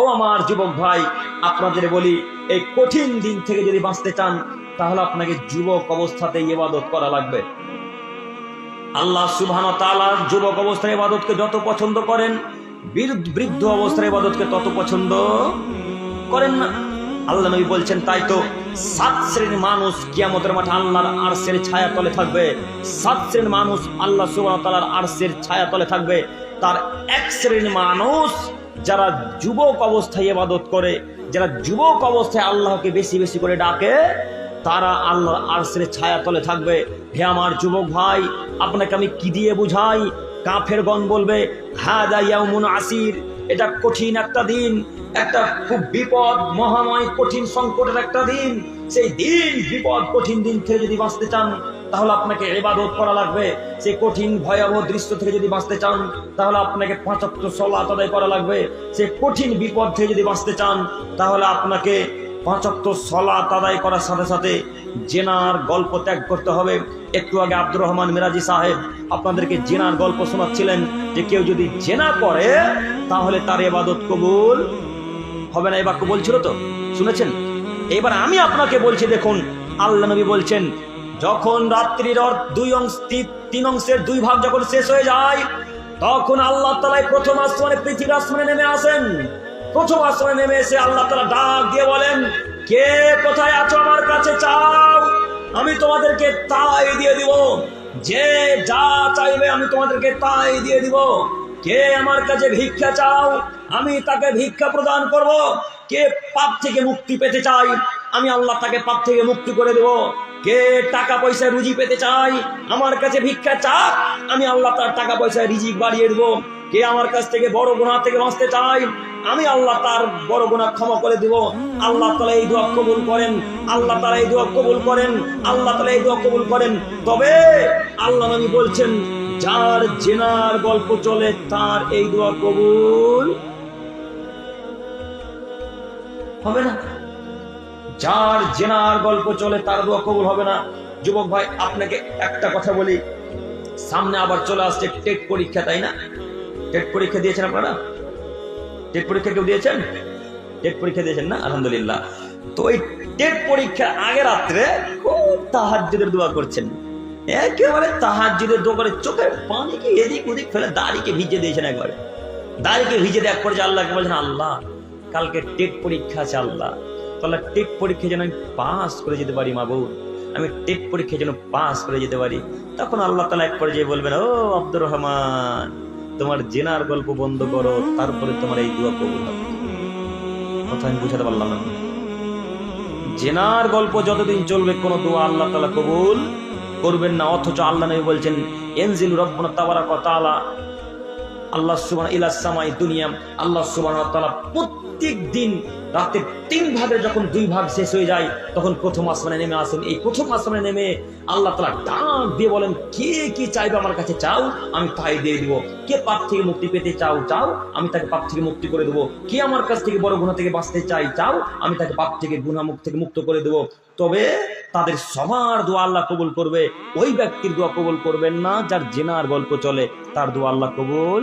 ও আমার যুবক ভাই, আপনাদের বলি, এই কঠিন দিন থেকে যদি বাঁচতে চান, তাহলে আপনাকে যুবক অবস্থাতে ইবাদত করা লাগবে। আল্লাহ সুবহান তাআলা যুবক অবস্থায় ইবাদতকে যত পছন্দ করেন, বৃদ্ধ অবস্থায় ইবাদতকে তত পছন্দ করেন না। আল্লাহ নবী বলছেন, তাই তো সাত শ্রেণির মানুষ কিয়ামতের মাঠে আল্লাহর আরশের ছায়া তলে থাকবে। সাত শ্রেণির মানুষ আল্লাহ সুবহান তাআলার আরশের ছায়া তলে থাকবে। তার এক শ্রেণির মানুষ, যারা যুবক অবস্থায় ইবাদত করে, যারা যুবক অবস্থায় আল্লাহকে বেশি বেশি করে ডাকে, তারা আল্লাহর আরশের ছায়া তলে থাকবে। হে আমার যুবক ভাই, আপনাকে আমি কি দিয়ে বুঝাই? কাফের গণ বলবে হ্যাঁ ইয়াউমুন আসির। এটা কঠিন একটা দিন, একটা খুব বিপদ, মহাময়, কঠিন সংকটের একটা দিন। সেই দিন, বিপদ, কঠিন দিন থেকে যদি বাঁচতে চান তাহলে আপনাকে এবাদত করা লাগবে। সেই কঠিন, ভয়াবহ দৃশ্য থেকে যদি বাঁচতে চান, তাহলে আপনাকে পাঁচাত্তর সলাত আদায় করা লাগবে। সেই কঠিন বিপদ থেকে যদি বাঁচতে চান, তাহলে আপনাকে পাঁচাত্তর সলাত আদায় করার সাথে সাথে জেনার গল্প ত্যাগ করতে হবে। একটু আগে আব্দুর রহমান মিরাজি সাহেব আপনাদেরকে জেনার গল্প শোনাচ্ছিলেন যে কেউ যদি জেনা করে, তাহলে তার এবাদত কবুল হবে না। এই বাক্য বলছিল তো? শুনেছেন? এবার আমি আপনাকে বলছি, দেখুন, আল্লাহ নবী বলছেন যখন রাত্রির দুই অংশ, তিন অংশের দুই ভাগ যখন শেষ হয়ে যায়, তখন আল্লাহ তালাই প্রথম আসমানে, পৃথিবীর আসমানে নেমে আসেন। প্রথম আসমানে নেমে এসে আল্লাহ তালা ডাক দিয়ে বলেন, কে কোথায় আছো আমার কাছে? চাও, আমি তোমাদেরকে তাই দিয়ে দিব। যে যা চাইবে আমি তোমাদেরকে তাই দিয়ে দিব। কে আমার কাছে ভিক্ষা চাও, আমি তাকে ভিক্ষা প্রদান করব। কে পাপ থেকে মুক্তি পেতে চাই আমি আল্লাহ তাকে পাপ থেকে মুক্তি করে দেব। কে টাকা পয়সা রুজি পেতে চাই আমার কাছে ভিক্ষা চাক, আমি আল্লাহ তার টাকা পয়সা রিজিক বাড়িয়ে দেবো। কে আমার কাছ থেকে বড় গুণা থেকে বাঁচতে চাই আমি আল্লাহ তার বড় গুণা ক্ষমা করে দিব। আল্লাহ তালা এই দোয়া কবুল করেন, আল্লাহ তালা এই দোয়া কবুল করেন, আল্লাহ তালা এই দোয়া কবুল করেন। তবে আল্লাহ নবী বলছেন, যার জেনার গল্প চলে, তার এই দোয়া কবুল হবে না। যার জেনার গল্প চলে তার দোয়া কবুল হবে না। যুবক ভাই, আপনাকে একটা কথা বলি। সামনে আবার চলে আসছে টেট পরীক্ষা, তাই না? টেট পরীক্ষা দিয়েছেন আপনারা? টেট পরীক্ষা কেউ দিয়েছেন? টেট পরীক্ষা দিয়েছেন না? আলহামদুলিল্লাহ। তো ওই টেট পরীক্ষার আগে রাত্রে খুব তাহাজ্জুদের দোয়া করছেন। একেবারে তাহাজ্জুদের দোয়া করে চোখের পানিকে এদিক ওদিক ফেলে দাড়িকে ভিজে দিয়েছেন একবারে। দাড়িকে ভিজে পরে যে আল্লাহকে বলছেন, আল্লাহ, কালকে টেট পরীক্ষা আছে, আল্লাহ। তাহলে টেট পরীক্ষা যেন আমি পাস করে যেতে পারি, মা বউ আমি টেট পরীক্ষা যেন পাস করে যেতে পারি। তখন আল্লাহ তালা এক পর্যায়ে বলবেন, ও আব্দুর রহমান, তোমার জেনার গল্প বন্ধ করো, তারপরে তোমার এই দোয়া কবুল হবে। কথা আমি বুঝাতে পারলাম না। জেনার গল্প যতদিন চলবে, কোনো দোয়া আল্লাহ তালা কবুল করবেন না। অথচ আল্লাহ নবী বলছেন, এনজিল রব্বনা তাবারাক ওয়া তাআলা আল্লাহ সুবহান ইলা সামাই দুনিয়া, আল্লাহ সুবহান ওয়া তাআলা প্রত্যেক দিন রাতে তিন ভাগে যখন দুই ভাগ শেষ হয়ে যায়, তখন প্রথম আসমানে নেমে আসেন। এই প্রথম আসমানে নেমে আল্লাহ তালা ডাক দিয়ে বলেন, কে কি চাইবে আমার কাছে? চাও, আমি তাই দিয়ে দিব। কে পাপ থেকে মুক্তি পেতে চাও চাও, আমি তাকে পাপ থেকে মুক্তি করে দেবো। কে আমার কাছ থেকে বড় গুণা থেকে বাঁচতে চাই চাও, আমি তাকে পাপ থেকে গুণা মুখ থেকে মুক্ত করে দেবো। তবে তাদের সবার দোয়া আল্লাহ কবুল করবে। ওই ব্যক্তির দোয়া কবুল করবেন না, যার জেনার গল্প চলে, তার দোয়া আল্লাহ কবুল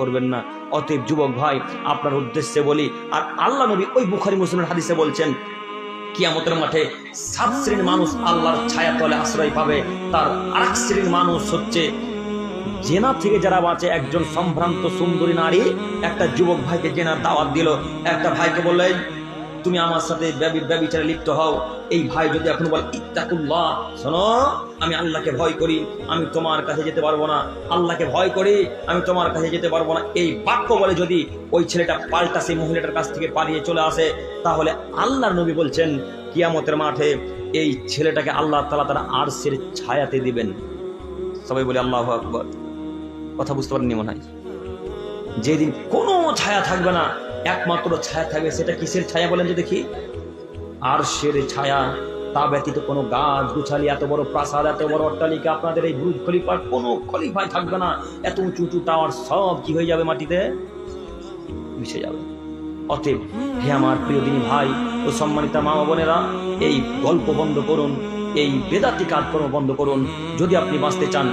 করবেন না। অতএব যুবক ভাই, আপনার উদ্দেশ্যে বলি, আর আল্লাহ নবী ওই বুখারি মুসলিমের হাদিসে বলছেন, কিয়ামতের মাঠে সাত শ্রেণির মানুষ আল্লাহর ছায়া তলে আশ্রয় পাবে। তার আরেক শ্রেণির মানুষ হচ্ছে জেনা থেকে যারা বাঁচে, একজন সম্ভ্রান্ত সুন্দরী নারী। একটা যুবক ভাইকে জেনার দাওয়াত দিল। একটা ভাইকে বললেন তুমি আমার সাথে ব্যবি- ব্যবিচারে লিপ্ত হও। এই ভাই যদি এখন বলে, ইত্তাকুল্লাহ শোনো, আমি আল্লাহকে ভয় করি, আমি তোমার কাছে যেতে পারব না। আল্লাহকে ভয় করি, আমি তোমার কাছে যেতে পারব না। এই বাক্য বলে যদি ওই ছেলেটা পাল্টা সেই মহিলাটার কাছ থেকে পালিয়ে চলে আসে, তাহলে আল্লাহর নবী বলছেন, কিয়ামতের মাঠে এই ছেলেটাকে আল্লাহ তালা তারা আরশের ছায়াতে দিবেন। সবাই বলে, আল্লাহ আকবর। কথা বুঝতে পারেননি মনে হয়। যেদিন কোনো ছায়া থাকবে না একমাত্র ছায়া থাকবে, সেটা কিসের ছায়া বলেন যে দেখি? আর সের ছায়া, তা ব্যতীত কোনো গাছ গুছালি, এত বড় প্রাসাদ, এত বড় অট্টালিকা, আপনাদের এই বুরুজ খলিফার কোনো খলিফাই থাকবে না। এত উঁচু উঁচু টাওয়ার, সব কি হয়ে যাবে মাটিতে? মিশে যাবে। অতএব হে আমার প্রিয় দিনী ভাই ও সম্মানিতা মা বোনেরা, এই গল্প বন্ধ করুন, এই বেদাতি কাজকর্ম বন্ধ করুন। যদি আপনি বাঁচতে চান